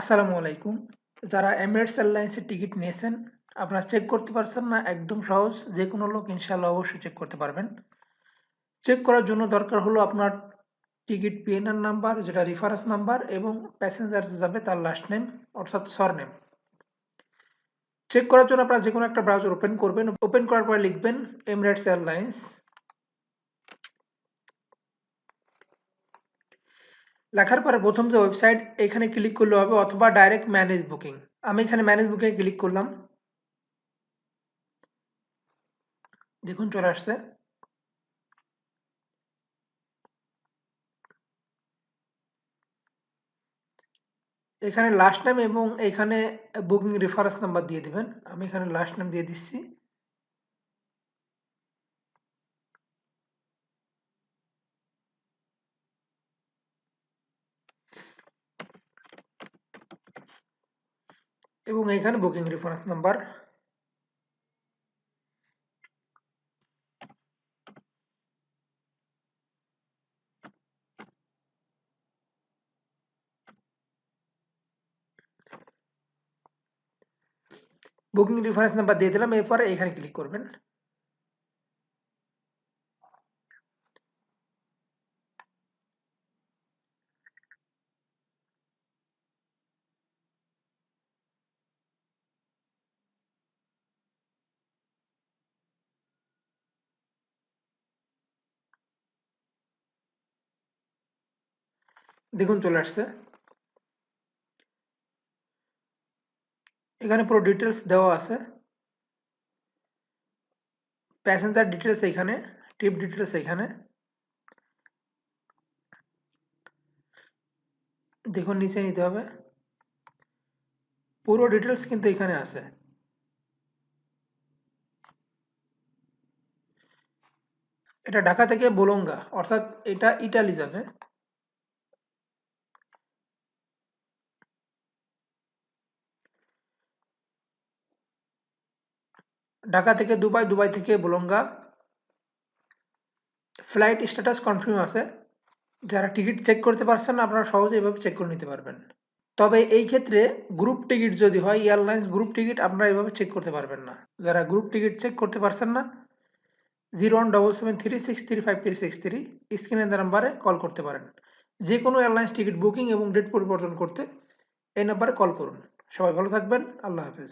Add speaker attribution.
Speaker 1: আসসালামু আলাইকুম। যারা এমিরেটস এয়ারলাইন্সের টিকিট নিয়েছেন, আপনারা চেক করতে পারছেন না, একদম সহজ, যে কোনো লোক ইনশাল্লাহ অবশ্যই চেক করতে পারবেন। চেক করার জন্য দরকার হলো আপনার টিকিট পিএনআর নাম্বার যেটা রেফারেন্স নাম্বার এবং প্যাসেঞ্জার যাবে তার লাস্ট নেম অর্থাৎ সর নেম চেক করার জন্য আপনারা যে কোনো একটা ব্রাউজার ওপেন করবেন। ওপেন করার পরে লিখবেন এমিরেটস এয়ারলাইন্স লেখার পরে প্রথম যে ওয়েবসাইট এখানে ক্লিক করলে হবে অথবা ডাইরেক্ট ম্যানেজ বুকিং আমি এখানে ম্যানেজ বুকিং ক্লিক করলাম। দেখুন, চলে আসছে। এখানে লাস্ট নেম এবং এখানে বুকিং রেফারেন্স নাম্বার দিয়ে দিবেন। আমি এখানে লাস্ট নেম দিয়ে দিচ্ছি। এবং এখানে booking reference number booking reference number দিয়ে দিলাম এরপরে এখানে ক্লিক করবেন। দেখুন চলে আসছে। এখানে পুরো ডিটেলস দেওয়া আছে। প্যাসেঞ্জার ডিটেলস এখানে টিপ ডিটেলস এখানে দেখুন, নিচে নিতে হবে। পুরো ডিটেলস কিন্তু এখানে আছে। এটা ঢাকা থেকে বোলঙ্গা, অর্থাৎ এটা ইটালি যাবে। ঢাকা থেকে দুবাই দুবাই থেকে বোলঙ্গা ফ্লাইট স্ট্যাটাস কনফার্ম আছে। যারা টিকিট চেক করতে পারছেন আপনারা সহজে এভাবে চেক করে নিতে পারবেন। তবে এই ক্ষেত্রে গ্রুপ টিকিট যদি হয় এয়ারলাইন্স গ্রুপ টিকিট আপনারা এভাবে চেক করতে পারবেন না। যারা গ্রুপ টিকিট চেক করতে পারছেন না zero one double seven three six three five three six three স্ক্রিনের নাম্বারে কল করতে পারেন। যে কোনো এয়ারলাইন্স টিকিট বুকিং এবং ডেট পরিবর্তন করতে এই নাম্বারে কল করুন। সবাই ভালো থাকবেন, আল্লাহ হাফিজ।